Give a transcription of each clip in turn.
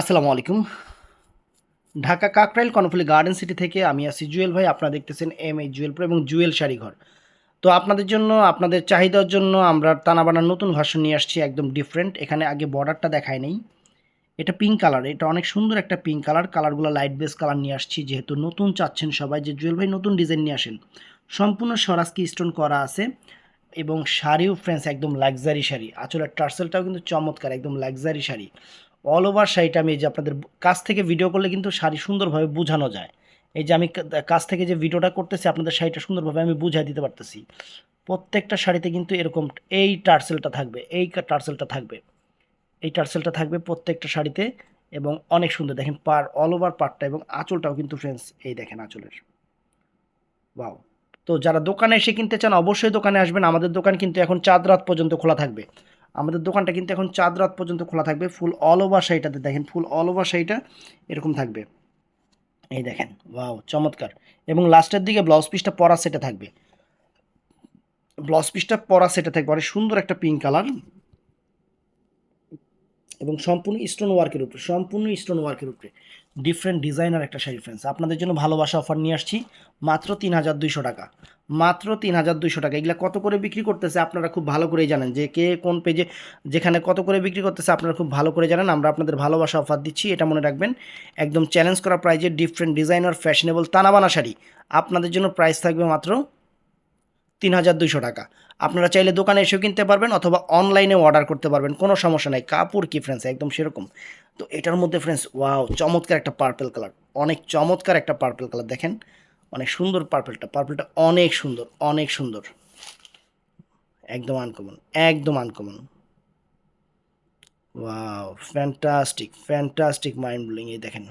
আসসালামু আলাইকুম। Dhaka Kakrail Karnaphuli garden city থেকে আমি আছি জুয়েল ভাই, আপনারা দেখতেছেন এম এই জুয়েল প্রো এবং জুয়েল শাড়িঘর। তো আপনাদের জন্য, আপনাদের চাহিদার জন্য আমরা টানাবানার নতুন ভার্সন নিয়ে আসছি, একদম ডিফারেন্ট এখানে আগে বর্ডারটা দেখায় নেই। এটা পিঙ্ক কালার এটা অনেক সুন্দর একটা পিঙ্ক কালার কালারগুলো লাইট বেস কালার নিয়ে আসছি, যেহেতু নতুন চাচ্ছেন সবাই, যে জুয়েল ভাই নতুন ডিজাইন নিয়ে আসেন। সম্পূর্ণ স্বরাজকি স্টোন করা আছে এবং শাড়িও ফ্রেন্স একদম লাক্সারি শাড়ি। আঁচলের টার্সেলটাও কিন্তু চমৎকার, একদম লাক্সারি শাড়ি। অল ওভার শাড়িটা আমি এই যে আপনাদের কাছ থেকে ভিডিও করলে কিন্তু শাড়ি সুন্দরভাবে বোঝানো যায়। এই যে আমি কাছ থেকে যে ভিডিওটা করতেছি, আপনাদের শাড়িটা সুন্দরভাবে আমি বুঝাই দিতে পারতেছি। প্রত্যেকটা শাড়িতে কিন্তু এরকম এই টার্সেলটা থাকবে, এই টার্সেলটা থাকবে। এই টার্সেলটা থাকবে প্রত্যেকটা শাড়িতে এবং অনেক সুন্দর। দেখেন পার অল ওভার পারটা এবং আঁচলটাও কিন্তু ফ্রেন্ডস এই দেখেন আঁচলের। বাও তো যারা দোকানে এসে কিনতে চান, অবশ্যই দোকানে আসবেন। আমাদের দোকান কিন্তু এখন চাঁদ রাত পর্যন্ত খোলা থাকবে। আমাদের দোকানটা কিন্তু এখন চাঁদ রাত পর্যন্ত খোলা থাকবে, ফুল অল ওভার শাড়িটাতে দেখেন, ফুল অল ওভার শাড়িটা এরকম থাকবে। এই দেখেন ওয়াও চমৎকার। এবং লাস্টের দিকে ব্লাউজ পিসটা পরা সেটে থাকবে। ব্লাউজ পিসটা পরা সেটে থাকবে, অনেক সুন্দর একটা পিঙ্ক কালার এবং সম্পূর্ণ স্টোন ওয়ার্কের উপরে, সম্পূর্ণ স্টোন ওয়ার্কের উপরে। ডিফারেন্ট ডিজাইনার একটা শাড়ি ফ্রেন্ডস আপনাদের জন্য ভালোবাসা অফার নিয়ে আসছি, মাত্র তিন হাজার দুইশো টাকা। মাত্র তিন হাজার দুইশো টাকা। এগুলা কত করে বিক্রি করতেছে আপনারা খুব ভালো করেই জানেন। যে কে কোন পেজে যেখানে কত করে বিক্রি করতেছে আপনারা খুব ভালো করে জানেন। আমরা আপনাদের ভালোবাসা অফার দিচ্ছি, এটা মনে রাখবেন। একদম চ্যালেঞ্জ করা প্রাইজে different designer fashionable Tanabana sari. আপনাদের জন্য প্রাইস থাকবে মাত্র তিন হাজার দুইশো টাকা। আপনারা চাইলে দোকানে এসেও কিনতে পারবেন অথবা অনলাইনে অর্ডার করতে পারবেন। কোনো সমস্যা নাই। কাপড় কি ফ্রেন্ডস একদম সেরকম। তো এটার মধ্যে ফ্রেন্ডস ওয়াও চমৎকার একটা পার্পেল কালার অনেক চমৎকার একটা পার্পেল কালার দেখেন। অনেক সুন্দর পার্পেলটা পার্পেলটা অনেক সুন্দর অনেক সুন্দর। একদম আনকমন একদম uncommon wow fantastic fantastic mind blowing এই দেখেন।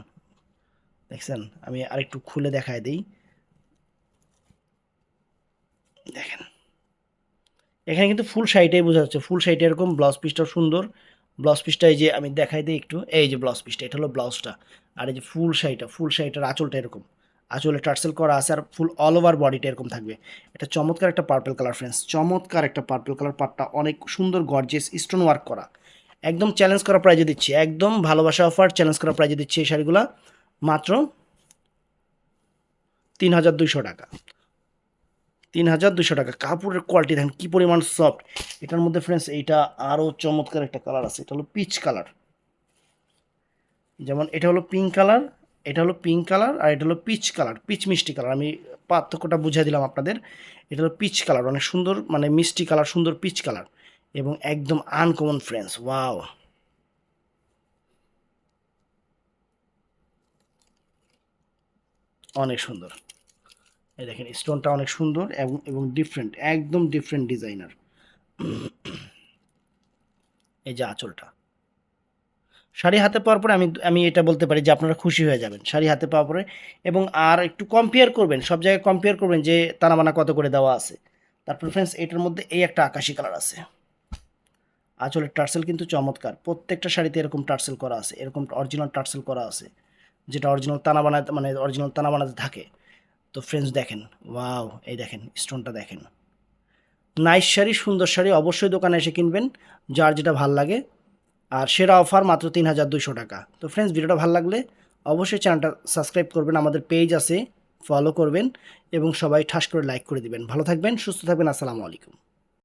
দেখছেন? আমি আরেকটু খুলে দেখায় দিই। দেখেন। এখানে কিন্তু ফুল শাড়িটাই বোঝা যাচ্ছে। ফুল শাড়িটা এরকম ব্লাউজ পিসটাও সুন্দর। ব্লাউজ পিসটা এই যে আমি দেখাই দিই একটু। এই যে ব্লাউজ পিসটা এটা হলো ব্লাউজটা আর এই যে ফুল শাড়িটা ফুল শাড়িটার আঁচলটা এরকম। আঁচলে টার্সেল করা আছে আর ফুল অল ওভার বডিটা এরকম থাকবে। এটা চমৎকার একটা পার্পল কালার ফ্রেন্ডস চমৎকার একটা পার্পল কালার পাটটা, অনেক সুন্দর গর্জেস স্টোন ওয়ার্ক করা। একদম চ্যালেঞ্জ করা প্রাইজে দিচ্ছি। একদম ভালোবাসা অফার চ্যালেঞ্জ করা প্রাইজে দিচ্ছি এই শাড়িগুলো। মাত্র তিন হাজার দুইশো টাকা। তিন হাজার দুশো টাকা। কাপড়ের কোয়ালিটি দেখেন কী পরিমাণ সফট এটার মধ্যে ফ্রেন্ডস এইটা আরও চমৎকার একটা কালার আছে। এটা হলো পিচ কালার যেমন এটা হলো পিঙ্ক কালার এটা হলো পিঙ্ক কালার আর এটা হলো পিচ কালার পিচ মিষ্টি কালার আমি পার্থক্যটা বুঝিয়ে দিলাম আপনাদের। এটা হলো পিচ কালার অনেক সুন্দর মানে মিষ্টি কালার সুন্দর পিচ কালার এবং একদম আনকমন ফ্রেন্স ওয়াও অনেক সুন্দর। এই দেখেন স্টোনটা অনেক সুন্দর এবং এবং ডিফারেন্ট একদম ডিফারেন্ট ডিজাইনার এই যে আঁচলটা। শাড়ি হাতে পাওয়ার পরে আমি আমি এটা বলতে পারি যে আপনারা খুশি হয়ে যাবেন শাড়ি হাতে পাওয়ার পরে। এবং আর একটু কম্পেয়ার করবেন, সব জায়গায় কম্পেয়ার করবেন যে তানাবানা কত করে দেওয়া আছে। তারপর ফ্রেন্ডস এটার মধ্যে এই একটা আকাশি কালার আছে। আঁচলের টার্সেল কিন্তু চমৎকার। প্রত্যেকটা শাড়িতে এরকম টার্সেল করা আছে, এরকম অরিজিনাল টার্সেল করা আছে, যেটা অরিজিনাল তানা বানাতে মানে অরিজিনাল তানা বানাতে থাকে। তো ফ্রেন্ডস দেখেন ওয়াও এই দেখেন স্টোনটা দেখেন। নাইস শাড়ি, সুন্দর শাড়ি, অবশ্যই দোকানে এসে কিনবেন, যার যেটা ভালো লাগে। আর সেরা অফার মাত্র তিন হাজার দুইশো টাকা। তো ফ্রেন্ডস ভিডিওটা ভালো লাগলে অবশ্যই চ্যানেলটা সাবস্ক্রাইব করবেন। আমাদের পেজ আছে ফলো করবেন এবং সবাই ঠাস করে লাইক করে দিবেন। ভালো থাকবেন, সুস্থ থাকবেন, আসসালামু আলাইকুম।